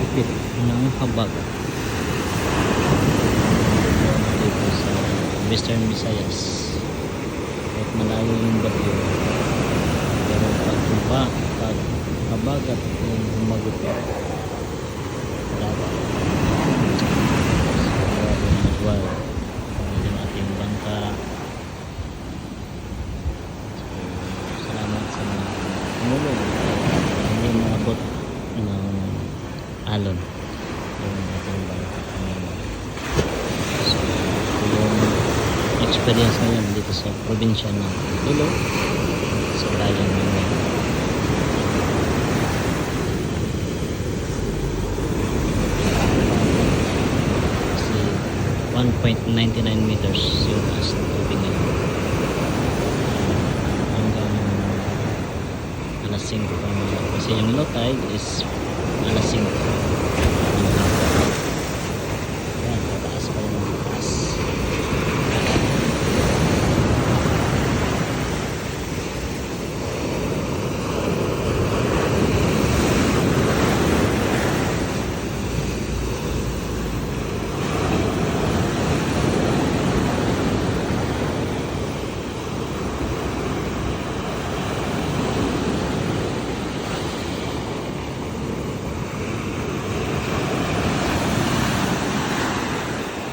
gupit ng habag. Dito sa Western Visayas kahit malayo yung bagyo. Pero pag tuba pag habagat yung humagupit wala bangka. So salamat sa mga tumulong. Hindi ng alon. Yung ating bangka kanina so yung experience ngayon dito sa probinsya ng Ilo sa bayan ng kasi 1.99 meters yung taas ng tubig ngayon hanggang alas 5 pa kasi yung low tide is alas 5